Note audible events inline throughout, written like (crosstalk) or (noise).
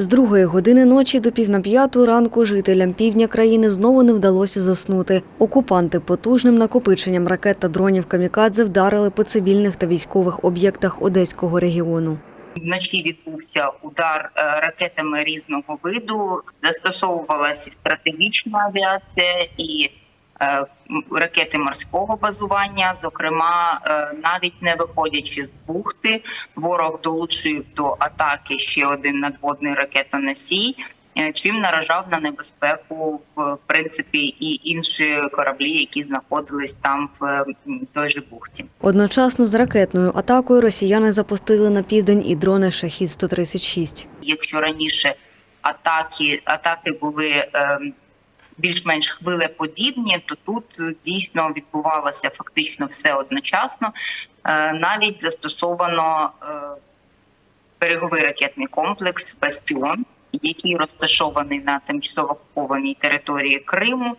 З другої години ночі до пів на п'яту ранку жителям півдня країни знову не вдалося заснути. Окупанти потужним накопиченням ракет та дронів камікадзе вдарили по цивільних та військових об'єктах Одеського регіону. Вночі відбувся удар е, ракетами різного виду. Застосовувалася стратегічна авіація і ракети морського базування. Зокрема, е, навіть не виходячи з бухти, ворог долучив до атаки ще один надводний ракетоносій. е, Чим наражав на небезпеку в принципі і інші кораблі, які знаходились там в е, той же бухті. Одночасно з ракетною атакою росіяни запустили на південь і дрони Шахід 136 Якщо раніше атаки атаки були ем, більш-менш хвилеподібні, то тут е, дійсно відбувалося фактично все одночасно. Е, навіть застосовано е, береговий ракетний комплекс Бастіон, який розташований на тимчасово окупованій території Криму,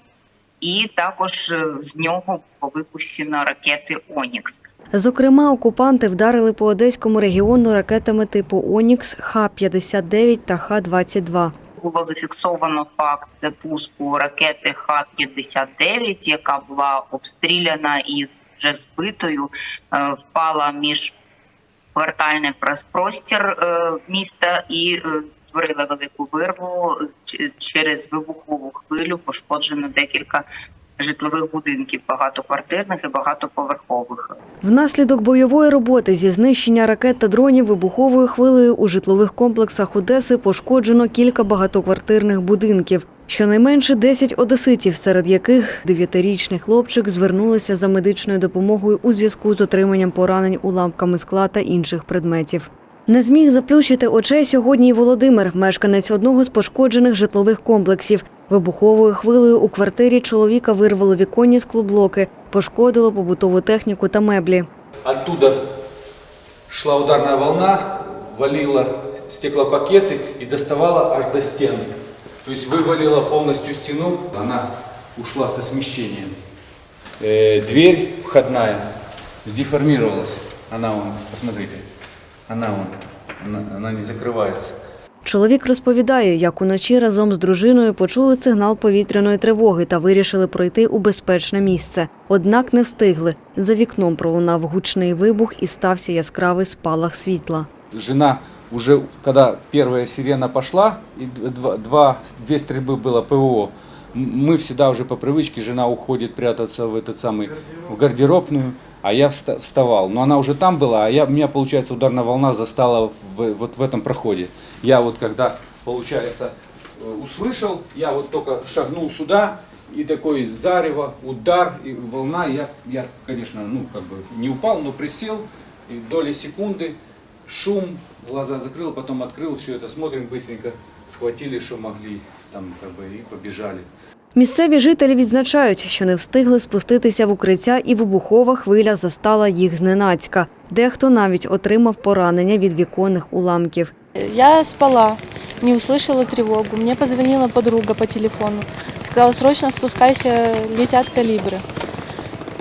і також е, з нього випущено ракети Онікс. Зокрема, окупанти вдарили по одеському регіону ракетами типу Онікс, Х-59 та Х-22. Було зафіксовано факт запуску ракети Х-59, яка була обстріляна із вже збитою, е, впала між квартальний прос- простір е, міста і е, створила велику вирву. Через вибухову хвилю пошкоджено декілька житлових будинків, багатоквартирних і багатоповерхових. Внаслідок бойової роботи зі знищення ракет та дронів вибуховою хвилею у житлових комплексах Одеси пошкоджено кілька багатоквартирних будинків. Щонайменше 10 одеситів, серед яких дев'ятирічний хлопчик звернулися за медичною допомогою у зв'язку з отриманням поранень уламками скла та інших предметів. Не зміг заплющити очей сьогодні й Володимир, мешканець одного з пошкоджених житлових комплексів. Вибуховою хвилею у квартирі чоловіка вирвало віконні склоблоки, пошкодило побутову техніку та меблі. Оттуда шла ударная волна, валила стеклопакеты и доставала аж до стен. То есть вывалила полностью стену, она ушла со смещением. Э, дверь входная сдеформировалась. Она вон, посмотрите, она вон, она, она не закрывается. Чоловік розповідає, як уночі разом з дружиною почули сигнал повітряної тривоги та вирішили пройти у безпечне місце. Однак не встигли. За вікном пролунав гучний вибух і стався яскравий спалах світла. Жена уже, когда первая сирена пошла, и д- два, два, две стрельбы было ПВО, м- мы всегда уже по привычке, жена уходит прятаться в этот самый, в гардеробную, А я вста- вставал. Но она уже там была, а я, меня, получается, ударная волна застала в, вот в этом проходе. Я вот когда, получается, э, услышал, я вот только шагнул сюда, и такой зарево, удар, и волна, я, я, конечно, ну, как бы не упал, но присел, и доли секунды, шум, глаза закрыл, потом открыл, все это смотрим быстренько, схватили, что могли, там, как бы, и побежали. Місцеві жителі відзначають, що не встигли спуститися в укриття, і вибухова хвиля застала їх зненацька. Дехто навіть отримав поранення від віконних уламків. Я спала, не услышала тревогу. Мне позвонила подруга по телефону. Сказала, срочно спускайся, летят калибры.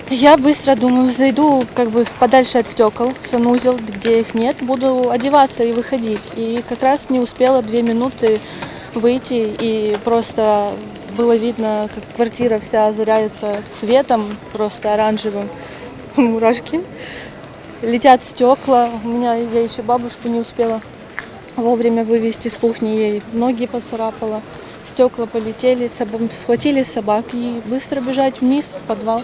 Я быстро думаю, зайду как бы подальше от стекол, в санузел, где их нет, буду одеваться и выходить. И как раз не успела две минуты выйти, и просто было видно, как квартира вся озаряется светом, просто оранжевым. (laughs) Мурашки. Летят стекла. У меня я еще бабушку не успела вовремя вывести с кухни, ей ноги поцарапала. Стекла полетели, собак- схватили собак и быстро бежать вниз в подвал.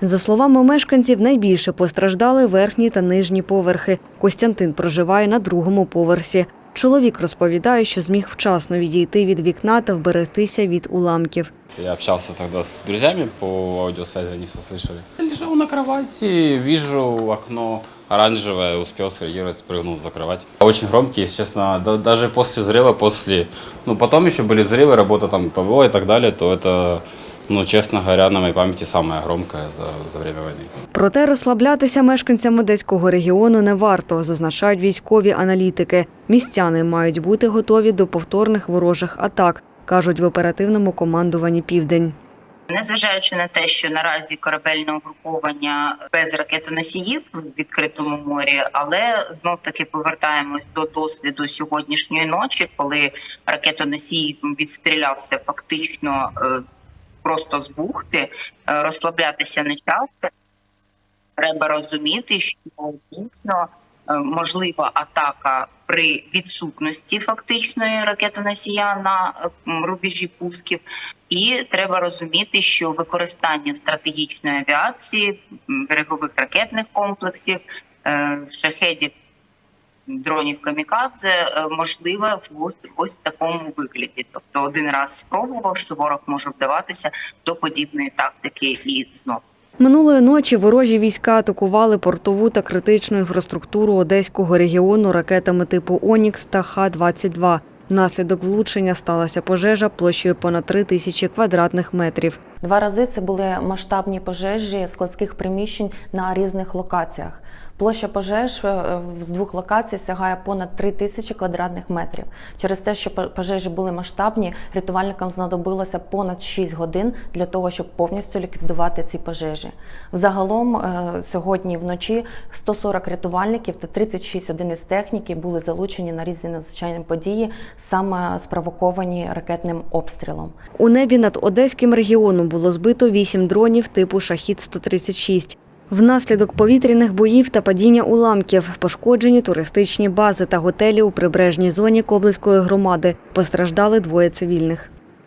За словами мешканців, найбільше постраждали верхні та нижні поверхи. Костянтин проживає на другому поверсі. Чоловік розповідає, що зміг вчасно відійти від вікна та вберегтися від уламків. Я общался тогда с друзьями по аудиосвязи, они все слышали. Лежал на кровати, вижу окно оранжевое, успел среагировать, спрыгнул за кровать. Очень громкие, если честно, да- даже после взрыва, после... Ну, потом еще были взрывы, работа там ПВО и так далее, то это, ну, честно говоря, на моей памяти самое громкое за, за время войны. Проте розслаблятися мешканцям одеського регіону не варто, зазначають військові аналітики. Містяни мають бути готові до повторних ворожих атак, кажуть в оперативному командуванні Південь. Незважаючи на те, що наразі корабельне угруповання без ракетоносіїв в відкритому морі, але знов таки повертаємось до досвіду сьогоднішньої ночі, коли ракетоносій відстрілявся фактично е, просто з бухти, е, розслаблятися не час. Треба розуміти, що дійсно е, можлива атака при відсутності фактичної ракетоносія на рубежі пусків, і треба розуміти, що використання стратегічної авіації, берегових ракетних комплексів, е, шахедів, дронів камікадзе е, можливе в ось, ось такому вигляді. Тобто один раз спробував, що ворог може вдаватися до подібної тактики і знову. Минулої ночі ворожі війська атакували портову та критичну інфраструктуру Одеського регіону ракетами типу Онікс та Х-22. Внаслідок влучення сталася пожежа площею понад 3 тисячі квадратних метрів. Два рази це були масштабні пожежі складських приміщень на різних локаціях. Площа пожеж е, з двох локацій сягає понад 3 тисячі квадратних метрів. Через те, що по- пожежі були масштабні, рятувальникам знадобилося понад 6 годин для того, щоб повністю ліквідувати ці пожежі. Взагалом е, сьогодні вночі 140 рятувальників та 36 одиниць техніки були залучені на різні надзвичайні події, саме спровоковані ракетним обстрілом. У небі над Одеським регіоном було збито вісім дронів типу Шахід-136. Внаслідок повітряних боїв та падіння уламків пошкоджені туристичні бази та готелі у прибережній зоні Коблицької громади. Постраждали двоє цивільних.